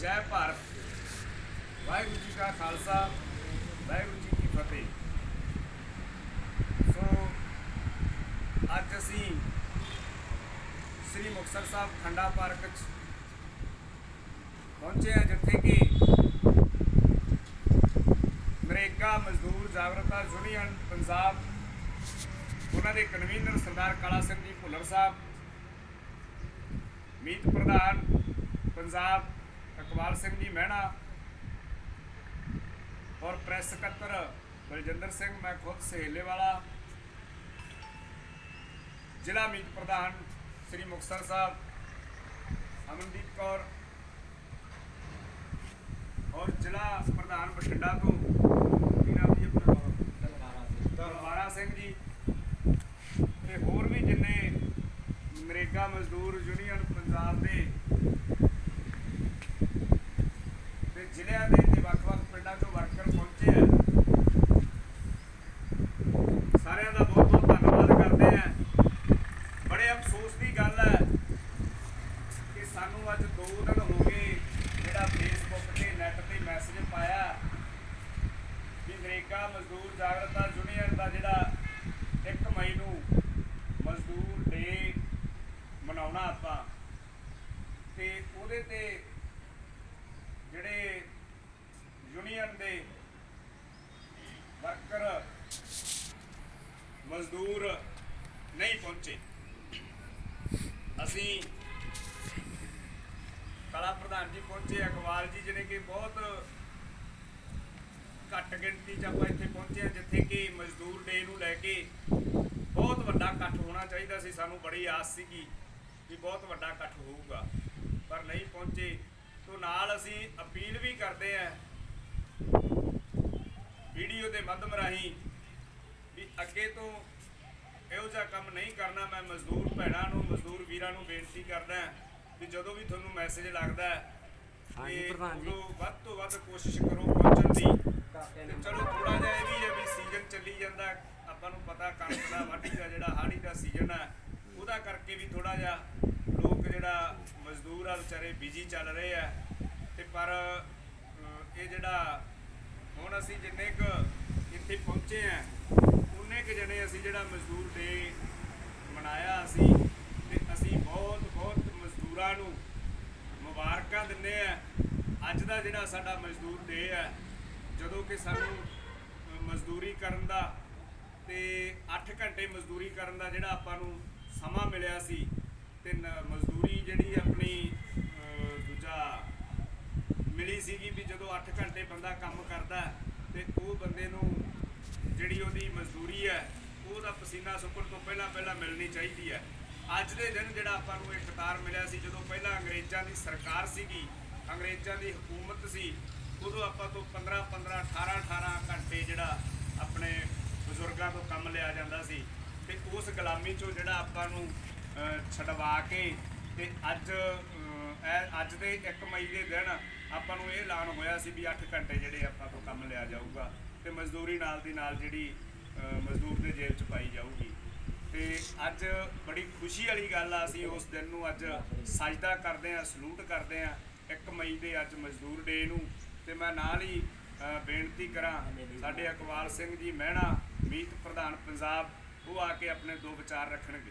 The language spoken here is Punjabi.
ਜੈ ਭਾਰਤ। ਵਾਹਿਗੁਰੂ ਜੀ ਕਾ ਖਾਲਸਾ, ਵਾਹਿਗੁਰੂ ਜੀ ਕੀ ਫਤਿਹ। ਸੋ, ਅੱਜ ਅਸੀਂ ਸ੍ਰੀ ਮੁਕਤਸਰ ਸਾਹਿਬ ਖੰਡਾ ਪਾਰਕ 'ਚ ਪਹੁੰਚੇ ਹਾਂ, ਜਿੱਥੇ ਕਿ ਨਰੇਗਾ ਮਜ਼ਦੂਰ ਜਾਗਰਤਾ ਯੂਨੀਅਨ, ਪੰਜਾਬ, ਉਹਨਾਂ ਦੇ ਕਨਵੀਨਰ ਸਰਦਾਰ ਕਾਲਾ ਸਿੰਘ ਜੀ ਭੁੱਲਰ ਸਾਹਿਬ, ਮੀਤ ਪ੍ਰਧਾਨ, ਪੰਜਾਬ ਇਕਬਾਲ ਸਿੰਘ ਜੀ ਮਹਿਣਾ ਔਰ ਪ੍ਰੈਸ ਸਕੱਤਰ ਬਲਜਿੰਦਰ ਸਿੰਘ, ਮੈਂ ਖੁਦ ਸਹੇਲੇ ਵਾਲਾ ਜ਼ਿਲ੍ਹਾ ਮੀਤ ਪ੍ਰਧਾਨ ਸ੍ਰੀ ਮੁਕਤਸਰ ਸਾਹਿਬ, ਅਮਨਦੀਪ ਕੌਰ ਔਰ ਜ਼ਿਲ੍ਹਾ ਪ੍ਰਧਾਨ ਬਠਿੰਡਾ ਤੋਂ ਕੀ ਨਾਮ ਜੀ ਆਪਣਾ? ਦਰਬਾਰਾ ਸਿੰਘ ਜੀ। ਤੇ ਹੋਰ ਵੀ ਜਿੰਨੇ ਨਰੇਗਾ ਮਜ਼ਦੂਰ ਯੂਨੀਅਨ ਪੰਜਾਬ ਦੇ ਤੇ ਜ਼ਿਲ੍ਹਿਆਂ ਦੇ ਤੇ ਵੱਖ-ਵੱਖ ਪਿੰਡਾਂ ਤੋਂ ਵਰਕਰ ਪਹੁੰਚੇ ਆ। ਸਾਰਿਆਂ ਦਾ ਬਹੁਤ-ਬਹੁਤ ਧੰਨਵਾਦ ਕਰਦੇ ਆ। ਬੜੇ ਅਫਸੋਸ ਦੀ ਗੱਲ ਹੈ ਕਿ ਸਾਨੂੰ ਅੱਜ 2 ਦਿਨ ਹੋ ਗਏ ਜਿਹੜਾ ਫੇਸਬੁੱਕ ਤੇ ਨੈਟ ਤੇ ਮੈਸੇਜ ਪਾਇਆ ਵੀ ਨਰੇਗਾ ਮਜ਼ਦੂਰ ਜਾਗਰਤਾ ਯੂਨੀਅਨ ਦਾ ਜਿਹੜਾ 1 ਮਈ ਨੂੰ ਮਜ਼ਦੂਰ ਡੇ ਮਨਾਉਣਾ ਆਪਾਂ ਤੇ ਉਹਦੇ ਤੇ ਜਿਹੜੇ ਯੂਨੀਅਨ ਦੇ ਵਰਕਰ ਮਜ਼ਦੂਰ ਨਹੀਂ ਪਹੁੰਚੇ। ਅਸੀਂ ਕਲਾ ਪ੍ਰਧਾਨ ਜੀ ਪਹੁੰਚੇ ਅਕਵਾਲ ਜੀ ਜਿਹੜੇ ਕਿ ਬਹੁਤ ਘੱਟ ਗਿਣਤੀ ਚ ਆਪਾਂ ਇੱਥੇ ਪਹੁੰਚੇ ਹਾਂ, ਜਿੱਥੇ ਕਿ ਮਜ਼ਦੂਰ ਡੇ ਨੂੰ ਲੈ ਕੇ ਬਹੁਤ ਵੱਡਾ ਇਕੱਠ ਹੋਣਾ ਚਾਹੀਦਾ ਸੀ। ਸਾਨੂੰ ਬੜੀ ਆਸ ਸੀਗੀ ਵੀ ਬਹੁਤ ਵੱਡਾ ਇਕੱਠ ਹੋਊਗਾ, ਪਰ ਨਹੀਂ ਪਹੁੰਚੇ। ਤੋਂ ਨਾਲ ਅਸੀਂ ਅਪੀਲ ਵੀ ਕਰਦੇ ਆਂ ਵੀਡੀਓ ਦੇ ਮਾਧਿਅਮ ਰਾਹੀਂ ਅੱਗੇ ਤੋਂ ਇਹੋ ਜਿਹਾ ਕੰਮ ਨਹੀਂ ਕਰਨਾ ਮੈਂ ਮਜ਼ਦੂਰ ਭੈਣਾਂ ਨੂੰ ਮਜ਼ਦੂਰ ਵੀਰਾਂ ਨੂੰ ਬੇਨਤੀ ਕਰਦਾ ਵੀ ਜਦੋਂ ਵੀ ਤੁਹਾਨੂੰ ਮੈਸੇਜ ਲੱਗਦਾ ਹੈ ਹਾਂਜੀ ਕਿ ਪ੍ਰਧਾਨ ਜੀ। ਉਦੋਂ ਵੱਧ ਤੋਂ ਵੱਧ ਕੋਸ਼ਿਸ਼ ਕਰੋ ਪਹੁੰਚਣ ਦੀ। ਤੇ ਚਲੋ ਥੋੜਾ ਜਿਹਾ ਇਹ ਵੀ ਹੈ ਵੀ ਸੀਜ਼ਨ ਚੱਲੀ ਜਾਂਦਾ ਆਪਾਂ ਨੂੰ ਪਤਾ ਕਣਕ ਦਾ ਵਾਢੀ ਦਾ ਜਿਹੜਾ ਹਾੜੀ ਦਾ ਸੀਜ਼ਨ ਹੈ ਉਹਦਾ ਕਰਕੇ ਵੀ ਥੋੜਾ ਜਿਹਾ ਲੋਕ ਜਿਹੜਾ ਮਜ਼ਦੂਰ ਆ ਵਿਚਾਰੇ ਬਿਜ਼ੀ ਚੱਲ ਰਹੇ ਆ। ਤੇ ਪਰ ਇਹ ਜਿਹੜਾ ਹੁਣ ਅਸੀਂ ਜਿੰਨੇ ਕੁ ਇੱਥੇ ਪਹੁੰਚੇ ਆ ਕੁ ਅਸੀਂ ਜਿਹੜਾ ਮਜ਼ਦੂਰ ਡੇ ਮਨਾਇਆ ਅਸੀਂ ਤੇ ਅਸੀਂ ਬਹੁਤ ਬਹੁਤ ਮਜ਼ਦੂਰਾਂ ਨੂੰ ਮੁਬਾਰਕਾਂ ਦਿੰਦੇ ਆ ਅੱਜ ਦਾ ਜਿਹੜਾ ਸਾਡਾ ਮਜ਼ਦੂਰ ਡੇ ਹੈ, ਜਦੋਂ ਕਿ ਸਾਨੂੰ ਮਜ਼ਦੂਰੀ ਕਰਨ ਦਾ ਤੇ 8 ਘੰਟੇ ਮਜ਼ਦੂਰੀ ਕਰਨ ਦਾ ਜਿਹੜਾ ਆਪਾਂ ਨੂੰ ਸਮਾਂ ਮਿਲਿਆ ਸੀ ਤੇ ਮਜ਼ਦੂਰੀ ਜਿਹੜੀ ਆਪਣੀ ਦੂਜਾ ਮਿਲੀ ਸੀਗੀ ਵੀ ਜਦੋਂ 8 ਘੰਟੇ ਬੰਦਾ ਕੰਮ ਕਰਦਾ ਹੈ ਤੇ ਉਹ ਬੰਦੇ ਨੂੰ ਜਿਹੜੀ ਉਹਦੀ ਮਜ਼ਦੂਰੀ ਪਸੀਨਾ ਸੁੱਕਣ ਤੋਂ ਪਹਿਲਾਂ ਪਹਿਲਾਂ ਮਿਲਣੀ ਚਾਹੀਦੀ ਹੈ। ਅੱਜ ਦੇ ਦਿਨ ਜਿਹੜਾ ਆਪਾਂ ਨੂੰ ਇਹ ਕਤਾਰ ਮਿਲਿਆ ਸੀ ਜਦੋਂ ਪਹਿਲਾਂ ਅੰਗਰੇਜ਼ਾਂ ਦੀ ਸਰਕਾਰ ਸੀਗੀ ਅੰਗਰੇਜ਼ਾਂ ਦੀ ਹਕੂਮਤ ਸੀ ਉਦੋਂ ਆਪਾਂ ਤੋਂ 15 15 18 18 ਘੰਟੇ ਜਿਹੜਾ ਆਪਣੇ ਬਜ਼ੁਰਗਾਂ ਤੋਂ ਕੰਮ ਲਿਆ ਜਾਂਦਾ ਸੀ। ਤੇ ਉਸ ਗੁਲਾਮੀ ਚੋਂ ਜਿਹੜਾ ਆਪਾਂ ਨੂੰ ਅਹ, ਛਡਵਾ ਕੇ ਤੇ ਅੱਜ ਅੱਜ ਦੇ 1 ਮਈ ਦੇ ਦਿਨ ਆਪਾਂ ਨੂੰ ਇਹ ਐਲਾਨ ਹੋਇਆ ਸੀ ਵੀ 8 ਘੰਟੇ ਜਿਹੜੇ ਆਪਾਂ ਤੋਂ ਕੰਮ ਲਿਆ ਜਾਊਗਾ। ਤੇ ਮਜ਼ਦੂਰੀ ਨਾਲ ਦੀ ਨਾਲ ਜਿਹੜੀ ਮਜ਼ਦੂਰ ਦੇ ਜੇਬ 'ਚ ਪਾਈ ਜਾਊਗੀ। ਤੇ ਅੱਜ ਬੜੀ ਖੁਸ਼ੀ ਵਾਲੀ ਗੱਲ ਆ, ਅਸੀਂ ਉਸ ਦਿਨ ਨੂੰ ਅੱਜ ਸਜਦਾ ਕਰਦੇ ਆ, ਸਲੂਟ ਕਰਦੇ ਆ 1 ਮਈ ਦੇ ਅੱਜ ਮਜ਼ਦੂਰ ਡੇ ਨੂੰ। ਤੇ ਮੈਂ ਨਾਲ ਹੀ ਬੇਨਤੀ ਕਰਾਂ, ਸਾਡੇ ਅਕਵਾਲ ਸਿੰਘ ਜੀ ਮਹਿਣਾ, ਮੀਤ ਪ੍ਰਧਾਨ ਪੰਜਾਬ, ਉਹ ਆ ਕੇ ਆਪਣੇ ਦੋ ਵਿਚਾਰ ਰੱਖਣਗੇ।